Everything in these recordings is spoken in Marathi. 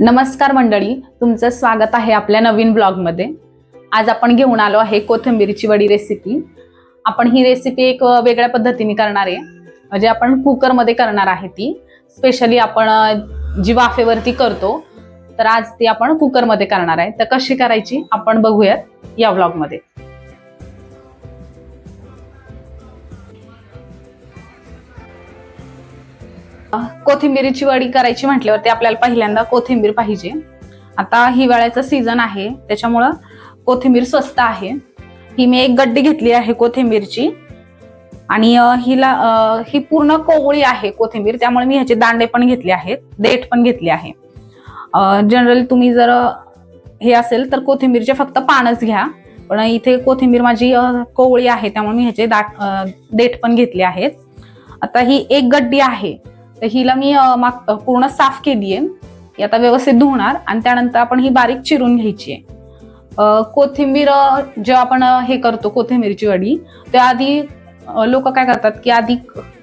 नमस्कार मंडळी तुमचं स्वागत आहे आपल्या नवीन ब्लॉगमध्ये. आज आपण घेऊन आलो आहे कोथिंबीरची वडी रेसिपी आपण ही रेसिपी एक वेगळ्या पद्धतीने करणार आहे. म्हणजे आपण कुकरमध्ये करणार आहे ती. स्पेशली आपण जी वाफेवरती करतो तर आज ती आपण कुकरमध्ये करणार आहे. तर कशी करायची आपण बघूयात या ब्लॉगमध्ये कोथिंबीरीची वडी करायची म्हटल्यावरती आपल्याला पहिल्यांदा कोथिंबीर पाहिजे. आता हिवाळ्याचं सीझन आहे त्याच्यामुळं कोथिंबीर स्वस्त आहे. ही मी एक गड्डी घेतली आहे कोथिंबीरची. आणि हिला ही पूर्ण कोवळी आहे कोथिंबीर त्यामुळे मी ह्याचे दांडे पण घेतले आहेत देठ पण घेतले आहे. जनरली तुम्ही जर हे असेल तर कोथिंबीरचे फक्त पानच घ्या. पण इथे कोथिंबीर माझी कोवळी आहे त्यामुळे मी ह्याचे दाट देठ पण घेतले आहेत. आता ही एक गड्डी आहे तर हिला मी माग- पूर्ण साफ केली आहे ही आता व्यवस्थित धुणार आणि त्यानंतर आपण ही बारीक चिरून घ्यायची आहे. कोथिंबीर जेव्हा आपण हे करतो कोथिंबीरची वडी त्याआधी लोक काय करतात की आधी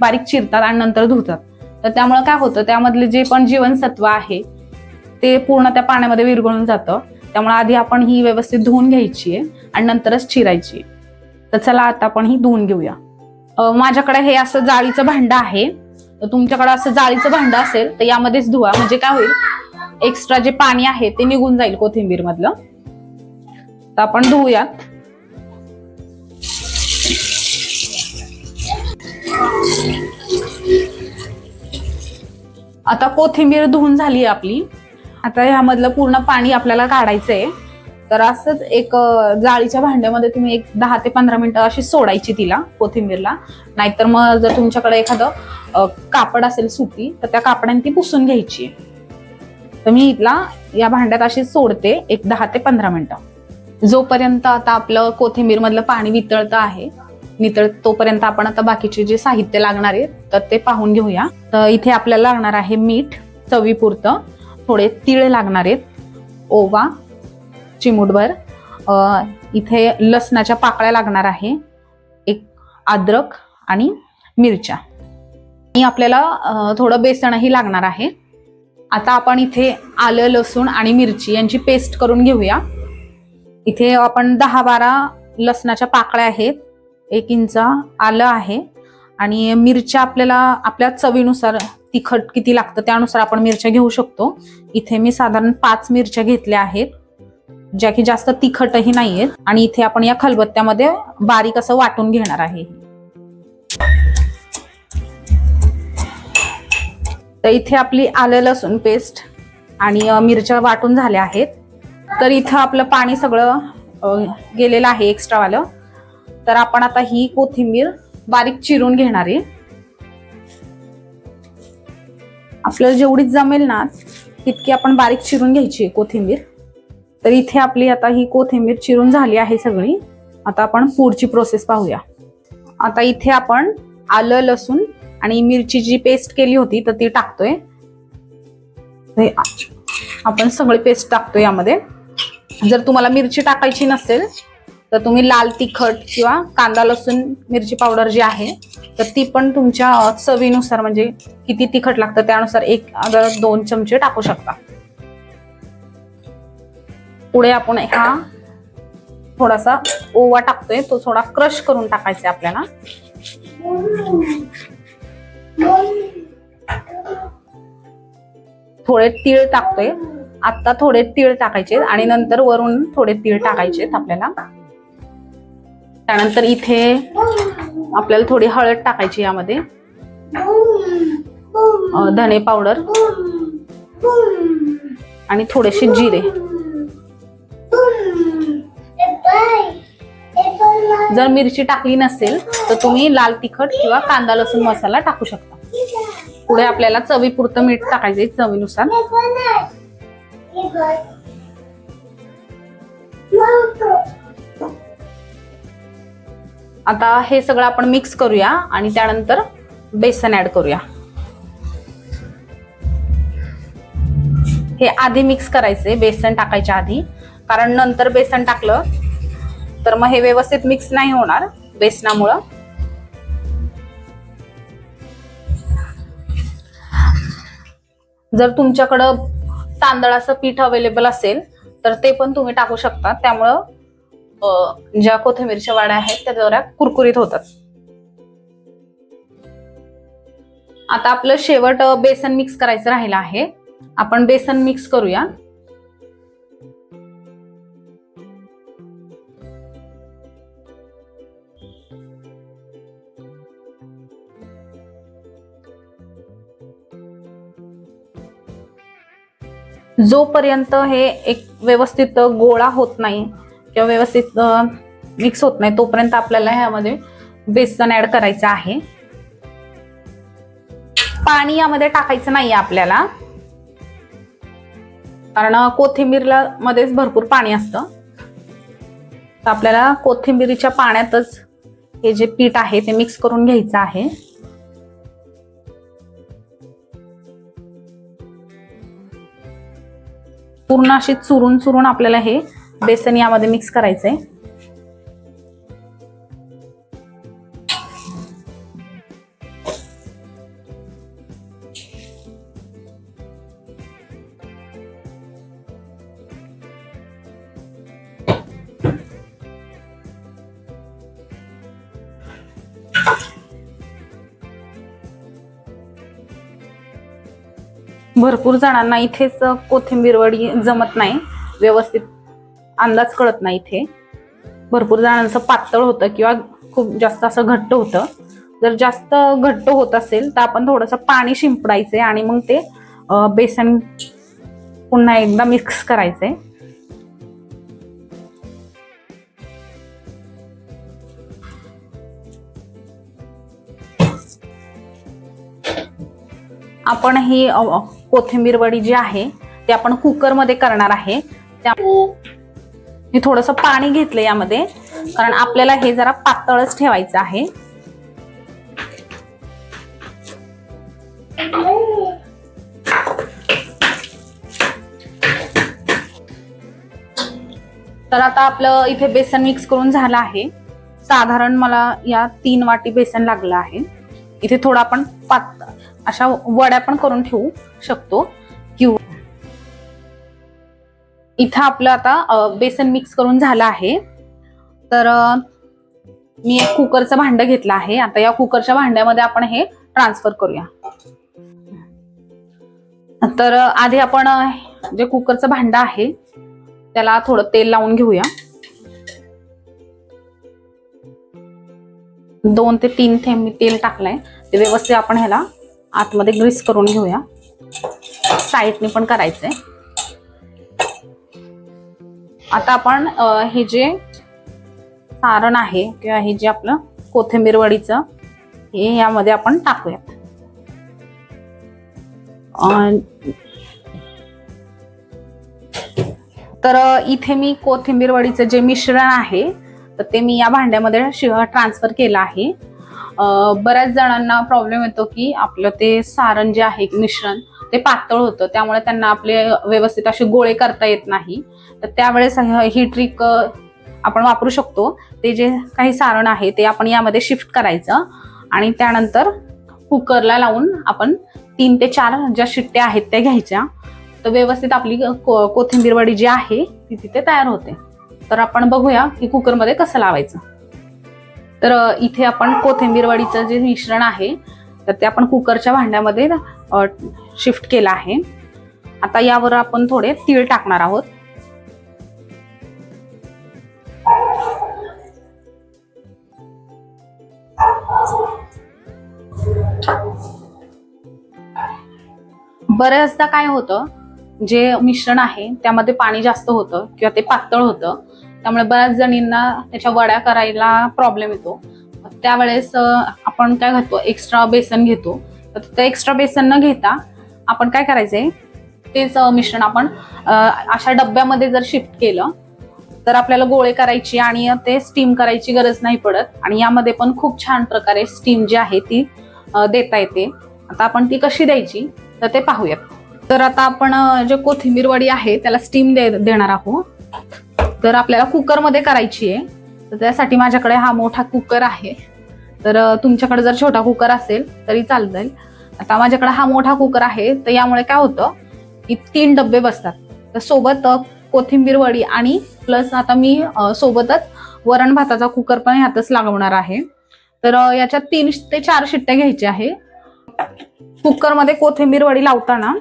बारीक चिरतात आणि नंतर धुतात. तर त्यामुळे काय होतं त्यामधले जे पण जीवनसत्व आहे ते पूर्ण त्या पाण्यामध्ये विरघळून जातं. त्यामुळे आधी आपण ही व्यवस्थित धुवून घ्यायची आहे आणि नंतरच चिरायची आहे. तर चला आता आपण ही धुवून घेऊया. माझ्याकडे हे असं जाळीचं भांडं आहे. तुमच्याकडे असं जाळीचं भांडं असेल तर यामध्येच धुवा. म्हणजे काय होईल? एक्स्ट्रा जे पाणी आहे ते निघून जाईल कोथिंबीर मधलं तर आपण धुवूयात आता कोथिंबीर धुवून झाली आपली. आता ह्यामधलं पूर्ण पाणी आपल्याला काढायचंय. तर असंच एक जाळीच्या भांड्यामध्ये तुम्ही एक दहा ते पंधरा मिनिटं अशी सोडायची तिला कोथिंबीरला. नाहीतर मग जर तुमच्याकडे एखादं कापड असेल सुती तर त्या कापडाने ती पुसून घ्यायची. तर मी इथला या भांड्यात अशी सोडते एक दहा ते पंधरा मिनिटं. जोपर्यंत आता आपलं कोथिंबीर मधलं पाणी वितळतं आहे नितळ तोपर्यंत आपण आता बाकीचे जे साहित्य लागणार आहे तर ते पाहून घेऊया. तर इथे आपल्याला लागणार आहे मीठ चवीपुरतं. थोडे तीळ लागणार आहेत. ओवा चिमूटभर. इथे लसणाच्या पाकळ्या लागणार आहे. एक अद्रक आणि मिरच्या. आणि आपल्याला थोडं बेसनही लागणार आहे. आता आपण इथे आलं लसूण आणि मिरची यांची पेस्ट करून घेऊया. इथे आपण दहा बारा लसणाच्या पाकळ्या आहेत. एक इंच आलं आहे. आणि मिरच्या आपल्याला आपल्या चवीनुसार तिखट किती लागतं त्यानुसार आपण मिरच्या घेऊ शकतो. इथे मी साधारण पाच मिरच्या घेतल्या आहेत. ज्या की जास्त तिखटही नाही आहेत आणि इथे आपण या खलबत्त्यामध्ये बारीक असं वाटून घेणार आहे तर इथे आपली आलं लसूण पेस्ट आणि मिरच्या वाटून झाल्या आहेत. तर इथं आपलं पाणी सगळं गेलेलं आहे एक्स्ट्रावालं तर आपण आता ही कोथिंबीर बारीक चिरून घेणार आहे. आपल्याला जेवढी जमेल ना तितकी आपण बारीक चिरून घ्यायची कोथिंबीर. तर इथे आपली आता ही कोथिंबीर चिरून झाली आहे सगळी. आता आपण पुढची प्रोसेस पाहूया. आता इथे आपण आलं लसूण आणि मिरची जी पेस्ट केली होती तर ती टाकतोय. आपण सगळी पेस्ट टाकतो यामध्ये. जर तुम्हाला मिरची टाकायची नसेल तर तुम्ही लाल तिखट किंवा कांदा लसूण मिरची पावडर जी आहे तर ती पण तुमच्या चवीनुसार म्हणजे किती तिखट लागतं त्यानुसार एक अगर दोन चमचे टाकू शकता. पुढे आपण हा थोडासा ओवा टाकतोय. तो थोडा क्रश करून टाकायचा आपल्याला. थोडे तीळ टाकतोय. आता थोडे तीळ टाकायचे आणि नंतर वरून थोडे तीळ टाकायचे आपल्याला. त्यानंतर इथे आपल्याला थोडी हळद टाकायची यामध्ये. धने पावडर. आणि थोडेसे जिरे. जर मिरची टाकली नसेल तर तुम्ही लाल तिखट किंवा कांदा लसूण मसाला टाकू शकता. पुढे आपल्याला चवीपुरतं मीठ टाकायचंय चवीनुसार. आता हे सगळं आपण मिक्स करूया आणि त्यानंतर बेसन ऍड करूया. हे आधी मिक्स करायचे बेसन टाकायच्या आधी. कारण नंतर बेसन टाकलं तर मग हे व्यवस्थित मिक्स नाही होणार बेसनामुळं. जर तुमच्याकडं तांदळाचं पीठ अवेलेबल असेल तर ते पण तुम्ही टाकू शकता. त्यामुळं ज्या कोथिंबीरच्या वाड्या आहेत त्या जरा कुरकुरीत होतात. आता आपलं शेवट बेसन मिक्स करायचं राहिलं आहे. आपण बेसन मिक्स करूया. जोपर्यंत हे एक व्यवस्थित गोळा होत नाही किंवा व्यवस्थित मिक्स होत नाही तोपर्यंत आपल्याला ह्यामध्ये बेसन ऍड करायचं आहे. पाणी यामध्ये टाकायचं नाहीये आपल्याला. कारण कोथिंबीरला मध्येच भरपूर पाणी असतं. तर आपल्याला कोथिंबीरीच्या पाण्यातच हे जे पीठ आहे ते मिक्स करून घ्यायचं आहे. पूर्ण अशी चुरून चुरून आपल्याला हे बेसन यामध्ये मिक्स करायचं आहे भरपूर जणांना इथेच कोथिंबीरवडी जमत नाही. व्यवस्थित अंदाज कळत नाही इथे. भरपूर जणांचं पातळ होतं किंवा खूप जास्त असं घट्ट होतं. जर जास्त घट्ट होत असेल तर आपण थोडंसं पाणी शिंपडायचे आणि मग ते बेसन पुन्हा एकदा मिक्स करायचंय. आपण ही कोथिंबीर वडी जी आहे ते आपण कुकरमध्ये करणार आहे. त्या मी थोडस पाणी घेतलं यामध्ये कारण आपल्याला हे जरा पातळच ठेवायचं आहे. तर आता आपलं इथे बेसन मिक्स करून झालं आहे. साधारण मला या तीन वाटी बेसन लागलं आहे. इथे थोडं आपण पात अशा वड्या पण करून ठेवू शकतो. किंवा इथं आपलं आता बेसन मिक्स करून झालं आहे. तर मी एक कुकरचं भांड घेतलं आहे. आता या कुकरच्या भांड्यामध्ये आपण हे ट्रान्सफर करूया. तर आधी आपण जे कुकरचं भांड आहे त्याला थोडं तेल लावून घेऊया. दोन ते तीन थेंब मी तेल टाकलंय. ते व्यवस्थित आपण ह्याला आतमध्ये ग्रीस करून घेऊया. साईडने पण करायचंय. आता आपण हे जे सारण आहे किंवा हे जे आपलं कोथिंबीर वडीचं हे यामध्ये आपण टाकूयात. तर इथे मी कोथिंबीर वडीचं जे मिश्रण आहे तर ते मी या भांड्यामध्ये ट्रान्सफर केलं आहे. बऱ्याच जणांना प्रॉब्लेम येतो की आपलं ते सारण जे आहे मिश्रण ते पातळ होतं. त्यामुळे त्यांना आपले व्यवस्थित असे गोळे करता येत नाही. तर त्यावेळेस ही ट्रिक आपण वापरू शकतो. ते जे काही सारण आहे ते आपण यामध्ये शिफ्ट करायचं आणि त्यानंतर कुकरला लावून आपण तीन ते चार ज्या शिट्ट्या आहेत त्या घ्यायच्या. तर व्यवस्थित आपली को- कोथिंबीर वडी जी आहे ती तिथे तयार होते. तर आपण बघूया की कुकरमध्ये कसं लावायचं. तर इथे आपण कोथिंबीर वडीचं जे मिश्रण आहे तर ते आपण कुकरच्या भांड्यामध्ये शिफ्ट केलं आहे. आता यावर आपण थोडे तीळ टाकणार आहोत. बऱ्याचदा काय होतं जे मिश्रण आहे त्यामध्ये पाणी जास्त होतं किंवा ते पातळ होतं. त्यामुळे बऱ्याच जणींना त्याच्या वड्या करायला प्रॉब्लेम येतो. त्यावेळेस आपण काय घालतो? एक्स्ट्रा बेसन घेतो. तर ते एक्स्ट्रा बेसन न घेता आपण काय करायचंय? तेच मिश्रण आपण अशा डब्यामध्ये जर शिफ्ट केलं तर आपल्याला गोळे करायची आणि ते स्टीम करायची गरज नाही पडत. आणि यामध्ये पण खूप छान प्रकारे स्टीम जी आहे ती देता येते. आता आपण ती कशी द्यायची? तर ते पाहूयात. तर आता आपण जे कोथिंबीर वडी आहे त्याला स्टीम दे देणार आहोत. तर आपल्याला कुकरमध्ये करायची आहे. तर त्यासाठी माझ्याकडे हा मोठा कुकर आहे. तर तुमच्याकडे जर छोटा कुकर असेल तरी चालत आता माझ्याकडे हा मोठा कुकर आहे तर यामुळे काय होतं की तीन डबे बसतात. तर सोबत कोथिंबीर वडी आणि प्लस आता मी सोबतच वरण भाताचा कुकर पण ह्यातच लागवणार आहे. तर याच्यात तीन ते चार शिट्ट्या घ्यायच्या आहे. कुकरमध्ये कोथिंबीर वडी लावताना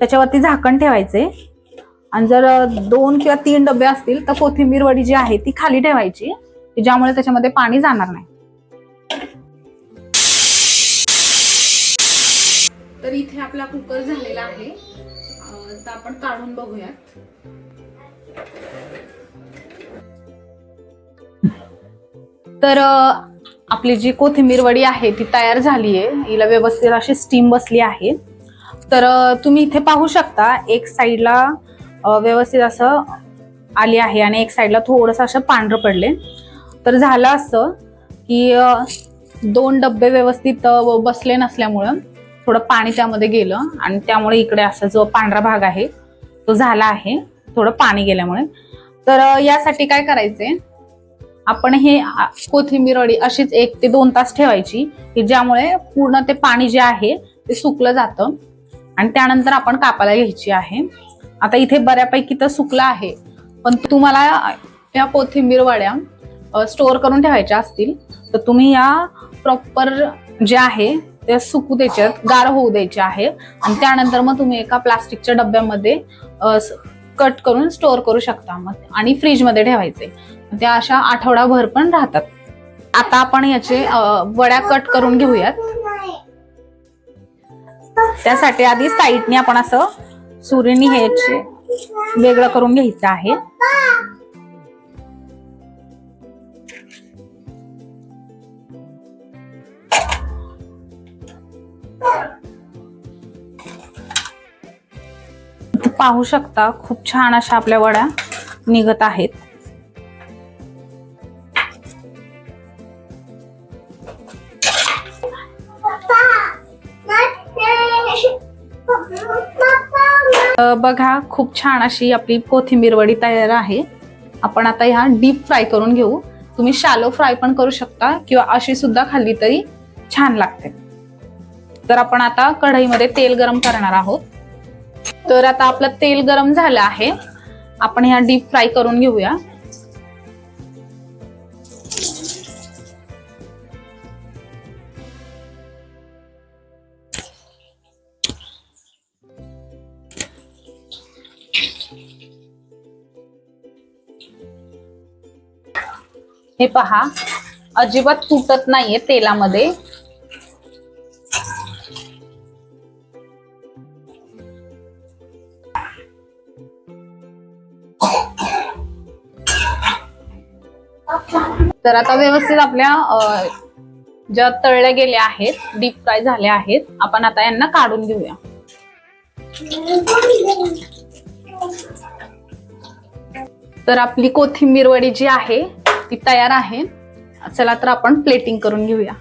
त्याच्यावरती झाकण ठेवायचे. आणि जर दोन किंवा तीन डबे असतील तर कोथिंबीर वडी जी आहे ती खाली ठेवायची ज्यामुळे त्याच्यामध्ये पाणी जाणार नाही. तर इथे आपला कुकर झालेला आहे. तर आपण काढून बघूयात. तर आपली जी कोथिंबीर वडी आहे ती तयार झाली आहे हिला व्यवस्थित अशी स्टीम बसली आहे. तर तुम्ही इथे पाहू शकता एक साईडला व्यवस्थित असं आली आहे आणि एक साईडला थोडंसं असं पांढरं पडले तर झालं असं की दोन डब्बे व्यवस्थित बसले नसल्यामुळं थोडं पाणी त्यामध्ये गेलं आणि त्यामुळे इकडे असा जो पांढरा भाग आहे तो झाला आहे थोडं पाणी गेल्यामुळे. तर यासाठी काय करायचंय? आपण हे कोथिंबीर अडी अशीच एक ते दोन तास ठेवायची की ज्यामुळे पूर्ण ते पाणी जे आहे ते सुकलं जातं. आणि त्यानंतर आपण कापायला घ्यायची आहे. आता इथे बऱ्यापैकी तर सुकलं आहे. पण तुम्हाला या कोथिंबीर वड्या स्टोअर करून ठेवायच्या असतील तर तुम्ही या प्रॉपर जे आहे ते सुकू द्यायच्यात गार होऊ द्यायचे आहे. आणि त्यानंतर मग तुम्ही एका प्लास्टिकच्या डब्यामध्ये कट करून स्टोअर करू शकता मग. आणि फ्रीजमध्ये ठेवायचे. त्या अशा आठवडाभर पण राहतात. आता आपण याचे वड्या कट करून घेऊयात. त्यासाठी आधी साईडने आपण असं सुरीने हे वेगळं करून घ्यायचं आहे. पाहू शकता खूप छान अशा आपल्या वड्या निघत आहेत. बघा खूप छान अशी आपली कोथिंबीर वडी तयार आहे. आपण आता ह्या डीप फ्राय करून घेऊ. तुम्ही शालो फ्राय पण करू शकता किंवा अशी सुद्धा खाल्ली तरी छान लागते. तर आपण आता कढईमध्ये तेल गरम करणार आहोत. तर आता आपलं तेल गरम झालं आहे. आपण ह्या डीप फ्राय करून घेऊया. हे पहा अजिबात तुटत नाहीये तेलामध्ये. तर आता व्यवस्थित आपल्या ज्या तळल्या गेल्या आहेत डीप फ्राय झाल्या आहेत आपण आता यांना काढून घेऊया. तर आपली कोथिंबीर वडी जी आहे ती तयार आहे. चला तर आपण प्लेटिंग करून घेऊया.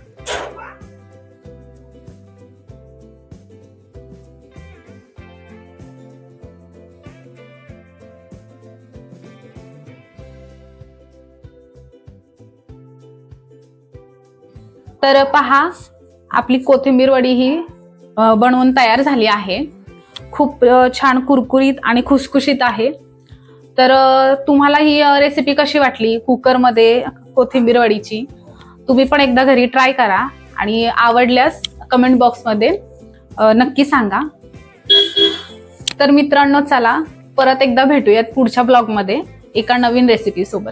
तर पहा आपली कोथिंबीर वडी ही बनवून तयार झाली आहे. खूप छान कुरकुरीत आणि खुसखुशीत आहे. तर तुम्हाला ही रेसिपी कशी वाटली कुकरमध्ये कोथिंबीर वडीची? तुम्ही पण एकदा घरी ट्राय करा आणि आवडल्यास कमेंट बॉक्समध्ये नक्की सांगा. तर मित्रांनो चला परत एकदा भेटूयात पुढच्या ब्लॉगमध्ये एका नवीन रेसिपी सोबत.